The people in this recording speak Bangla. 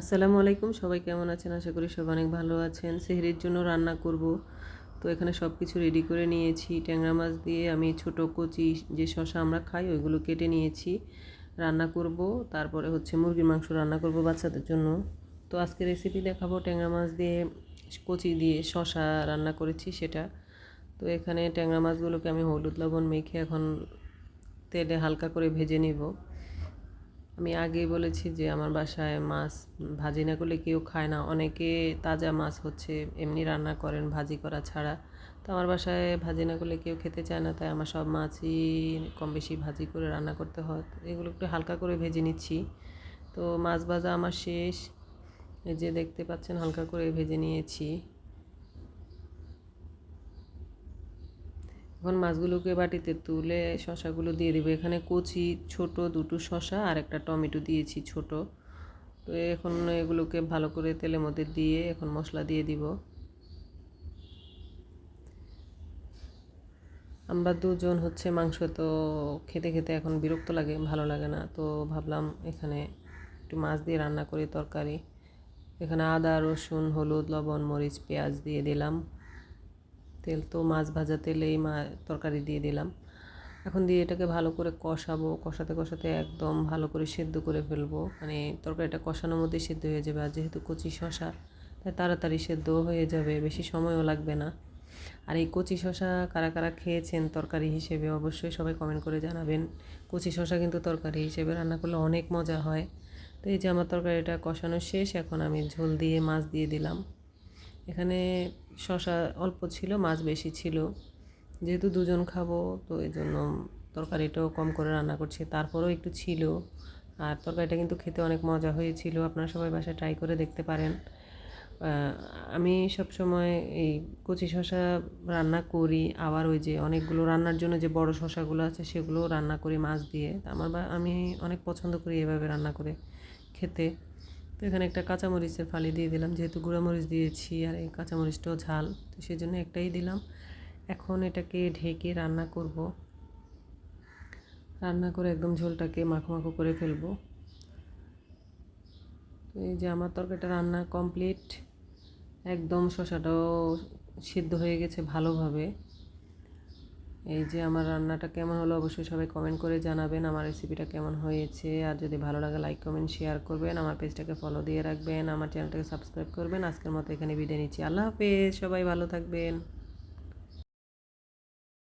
আসসালামু আলাইকুম, সবাই কেমন আছেন? আশা করি সবাই অনেক ভালো আছেন। সেহরির জন্য রান্না করব। তো এখানে সব কিছু রেডি করে নিয়েছি। ট্যাংরা মাছ দিয়ে আমি ছোট কচি, যে শশা আমরা খাই, ওইগুলো কেটে নিয়েছি। রান্না করব। তারপরে হচ্ছে মুরগির মাংস রান্না করব বাচ্চাদের জন্য। তো আজকে রেসিপি দেখাবো ট্যাংরা মাছ দিয়ে, কচি দিয়ে শশা রান্না করেছি সেটা। তো এখানে ট্যাংরা মাছগুলোকে আমি হলুদ, লবণ মেখে এখন তেলে হালকা করে ভেজে নিব। আমি আগেই বলেছি যে আমার বাসায় মাছ ভাজি না করলে কেউ খায় না। অনেকে তাজা মাছ হচ্ছে, এমনি রান্না করেন ভাজি করা ছাড়া। তো আমার বাসায় ভাজি না করলে কেউ খেতে চায় না, তাই আমার সব মাছই কম বেশি ভাজি করে রান্না করতে হয়। এগুলো একটু হালকা করে ভেজে নিচ্ছি। তো মাছ ভাজা আমার শেষ। যে দেখতে পাচ্ছেন, হালকা করে ভেজে নিয়েছি। এখন মাছগুলোকে বাটিতে তুলে শশাগুলো দিয়ে দিব। এখানে কচি, ছোট দুটো শশা আর একটা টমেটো দিয়েছি ছোট। তো এখন এগুলোকে ভালো করে তেলের মধ্যে দিয়ে এখন মশলা দিয়ে দিব। আমরা দুজন হচ্ছে মাংস তো খেতে খেতে এখন বিরক্ত লাগে, ভালো লাগে না। তো ভাবলাম এখানে একটু মাছ দিয়ে রান্না করি তরকারি। এখানে আদা, রসুন, হলুদ, লবণ, মরিচ, পেঁয়াজ দিয়ে দিলাম। তেল তো মাছ ভাজা তেলেই মা তরকারি দিয়ে দিলাম। এখন দিয়ে এটাকে ভালো করে কষাবো, কষাতে কষাতে একদম ভালো করে সেদ্ধ করে ফেলব। মানে তরকারিটা কষানোর মধ্যে সেদ্ধ হয়ে যাবে আর যেহেতু কচি শশা তাই তাড়াতাড়ি সেদ্ধ হয়ে যাবে, বেশি সময়ও লাগবে না। আর এই কচি শশা কারা কারা খেয়েছেন তরকারি হিসেবে অবশ্যই সবাই কমেন্ট করে জানাবেন। কচি শশা কিন্তু তরকারি হিসেবে রান্না করলে অনেক মজা হয়। তো এই যে আমার তরকারিটা কষানো শেষ, এখন আমি ঝোল দিয়ে মাছ দিয়ে দিলাম। এখানে শশা অল্প ছিল, মাছ বেশি ছিল। যেহেতু দুজন খাব, তো এই জন্য তরকারিটাও কম করে রান্না করছি। তারপরেও একটু ছিল। আর তরকারিটা কিন্তু খেতে অনেক মজা হয়েছিল। আপনারা সবাই বাসায় ট্রাই করে দেখতে পারেন। আমি সব সময় এই কচি শশা রান্না করি। আবার ওই যে অনেকগুলো রান্নার জন্য যে বড় শশাগুলো আছে সেগুলো রান্না করি মাছ দিয়ে। আমার বা, আমি অনেক পছন্দ করি এভাবে রান্না করে খেতে। এখানে একটা কাঁচামরিচের ফালি দিয়ে দিলাম, যেহেতু গুঁড়ামরিচ দিয়েছি আর এই কাঁচামরিচটাও ঝাল, তো সেই জন্য একটাই দিলাম। এখন এটাকে ঢেকে রান্না করব। রান্না করে একদম ঝোলটাকে মাখো মাখো করে ফেলব। তো এই যে আমার তরকারিটা রান্না কমপ্লিট, একদম শশাটাও সিদ্ধ হয়ে গেছে ভালোভাবে। এই যে আমার রান্নাটা কেমন হলো অবশ্যই সবাই কমেন্ট করে জানাবেন, আমার রেসিপিটা কেমন হয়েছে। আর যদি ভালো লাগে লাইক কমেন্ট শেয়ার করবেন। আমার পেজটাকে ফলো দিয়ে রাখবেন। আমার চ্যানেলটাকে সাবস্ক্রাইব করবেন। আজকের মতো এখানে বিদায় নিচ্ছি। আল্লাহ হাফেজ। সবাই ভালো থাকবেন।